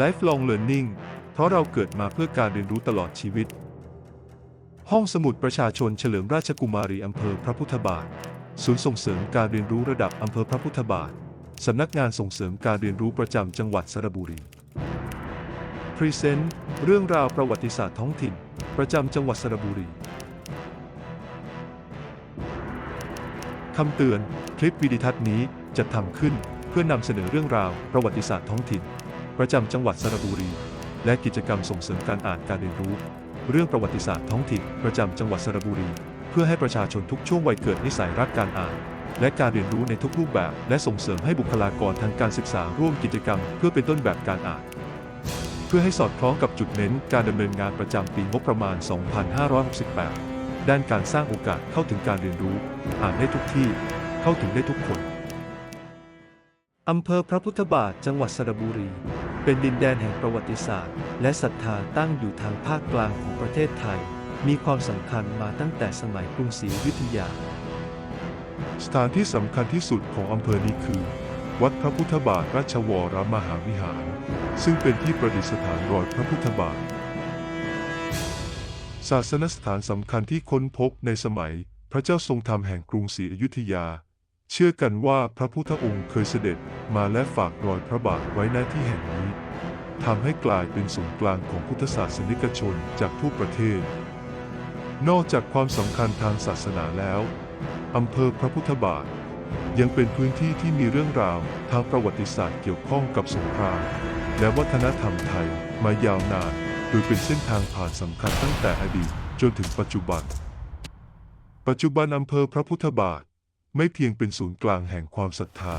Lifelong Learning เพราะเราเกิดมาเพื่อการเรียนรู้ตลอดชีวิต ห้องสมุดประชาชนเฉลิมราชกุมารีอำเภอพระพุทธบาท ศูนย์ส่งเสริมการเรียนรู้ระดับอำเภอพระพุทธบาท สำนักงานส่งเสริมการเรียนรู้ประจำจังหวัดสระบุรี พรีเซนต์ เรื่องราวประวัติศาสตร์ท้องถิ่น ประจำจังหวัดสระบุรี คำเตือน คลิปวิดีทัศน์นี้จะทำขึ้นเพื่อนำเสนอเรื่องราวประวัติศาสตร์ท้องถิ่น ประจำจังหวัดสระบุรี และกิจกรรมส่งเสริมการอ่านการเรียนรู้ เรื่องประวัติศาสตร์ท้องถิ่นประจำจังหวัดสระบุรี เพื่อให้ประชาชนทุกช่วงวัยเกิดนิสัยรักการอ่าน และการเรียนรู้ในทุกรูปแบบ และส่งเสริมให้บุคลากรทางการศึกษาร่วมกิจกรรม เพื่อเป็นต้นแบบการอ่าน เพื่อให้สอดคล้องกับจุดเน้นการดำเนินงานประจำปีงบประมาณ 2568 ด้านการสร้างโอกาสเข้าถึงการเรียนรู้ อ่านได้ทุกที่ เข้าถึงได้ทุกคนอำเภอพระพุทธบาทจังหวัดสระบุรี เป็นดินแดนแห่งประวัติศาสตร์ และศรัทธาตั้งอยู่ทางภาคกลางของประเทศไทย มีความสำคัญมาตั้งแต่สมัยกรุงศรีอยุธยา สถานที่สำคัญที่สุดของอำเภอนี้คือ วัดพระพุทธบาทราชวรมหาวิหาร ซึ่งเป็นที่ประดิษฐานรอยพระพุทธบาท ศาสนสถานสำคัญที่ค้นพบในสมัย พระเจ้าทรงธรรมแห่งกรุงศรีอยุธยา เชื่อกันว่าพระพุทธองค์เคยเสด็จมาและฝากรอยพระบาทไว้ณที่แห่งนี้ทำให้กลายเป็นศูนย์กลางของพุทธศาสนิกชนจากทั่วประเทศ นอกจากความสำคัญทางศาสนาแล้วอำเภอพระพุทธบาท ยังเป็นพื้นที่ที่มีเรื่องราวทางประวัติศาสตร์เกี่ยวข้องกับสงครามและวัฒนธรรมไทยมายาวนานโดยเป็นเส้นทางผ่านสำคัญตั้งแต่อดีตจนถึงปัจจุบัน ปัจจุบันอำเภอพระพุทธบาท ไม่เพียงเป็นศูนย์กลางแห่งความศรัทธา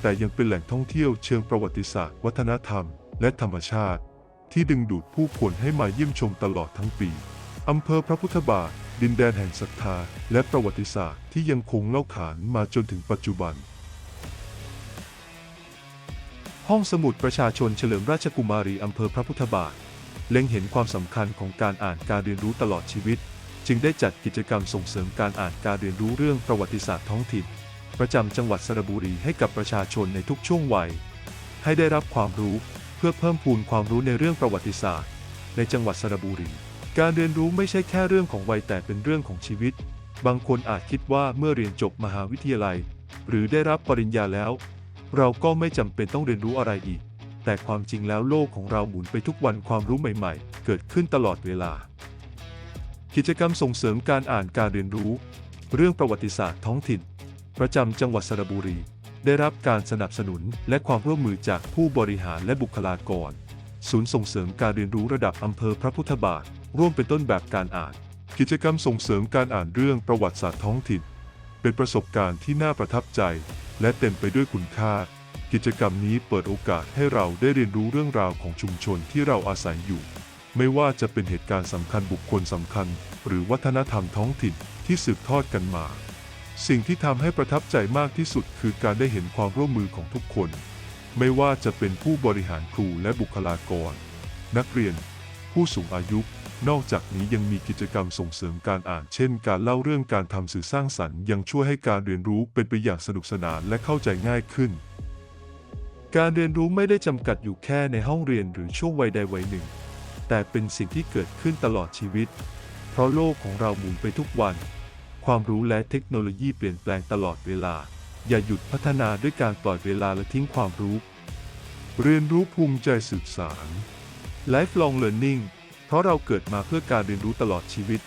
แต่ยังเป็นแหล่งท่องเที่ยวเชิงประวัติศาสตร์ วัฒนธรรม และธรรมชาติ ที่ดึงดูดผู้คนให้มาเยี่ยมชมตลอดทั้งปีอำเภอพระพุทธบาท ดินแดนแห่งศรัทธา และประวัติศาสตร์ที่ยังคงเล่าขานมาจนถึงปัจจุบัน ห้องสมุดประชาชนเฉลิมราชกุมารีอำเภอพระพุทธบาท เล็งเห็นความสำคัญของการอ่านการเรียนรู้ตลอดชีวิต จึงได้จัดกิจกรรมส่งเสริมการอ่านการเรียนรู้เรื่องประวัติศาสตร์ท้องถิ่น ประจำจังหวัดสระบุรีให้กับประชาชนในทุกช่วงวัย ให้ได้รับความรู้เพื่อเพิ่มพูนความรู้ในเรื่องประวัติศาสตร์ ในจังหวัดสระบุรี การเรียนรู้ไม่ใช่แค่เรื่องของวัยแต่เป็นเรื่องของชีวิต บางคนอาจคิดว่าเมื่อเรียนจบมหาวิทยาลัย หรือได้รับปริญญาแล้ว เราก็ไม่จำเป็นต้องเรียนรู้อะไรอีก แต่ความจริงแล้วโลกของเราหมุนไปทุกวันความรู้ใหม่ ๆ เกิดขึ้นตลอดเวลา กิจกรรมส่งเสริมการอ่านการเรียนรู้ เรื่องประวัติศาสตร์ท้องถิ่น ประจำจังหวัดสระบุรี ได้รับการสนับสนุนและความร่วมมือจากผู้บริหารและบุคลากร ศูนย์ส่งเสริมการเรียนรู้ระดับอำเภอพระพุทธบาท ร่วมเป็นต้นแบบการอ่าน กิจกรรมส่งเสริมการอ่านเรื่องประวัติศาสตร์ท้องถิ่น เป็นประสบการณ์ที่น่าประทับใจ และเต็มไปด้วยคุณค่า กิจกรรมนี้เปิดโอกาสให้เราได้เรียนรู้เรื่องราวของชุมชนที่เราอาศัยอยู่ ไม่ว่าจะเป็นเหตุการณ์สำคัญบุคคลสำคัญ หรือวัฒนธรรมท้องถิ่นที่สืบทอดกันมา สิ่งที่ทำให้ประทับใจมากที่สุดคือการได้เห็นความร่วมมือของทุกคน ไม่ว่าจะเป็นผู้บริหารครูและบุคลากร นักเรียน ผู้สูงอายุ นอกจากนี้ยังมีกิจกรรมส่งเสริมการอ่าน เช่น การเล่าเรื่องการทำสื่อสร้างสรรค์ยังช่วยให้การเรียนรู้เป็นไปอย่างสนุกสนานและเข้าใจง่ายขึ้น การเรียนรู้ไม่ได้จำกัดอยู่แค่ในห้องเรียนหรือช่วงวัยใดวัยหนึ่ง แต่เป็นสิ่งที่เกิดขึ้นตลอดชีวิต เพราะโลกของเราหมุนไปทุกวัน ความรู้และเทคโนโลยีเปลี่ยนแปลงตลอดเวลา อย่าหยุดพัฒนาด้วยการปล่อยเวลาและทิ้งความรู้ เรียนรู้ภูมิใจสืบสาร Lifelong Learning เพราะเราเกิดมาเพื่อการเรียนรู้ตลอดชีวิต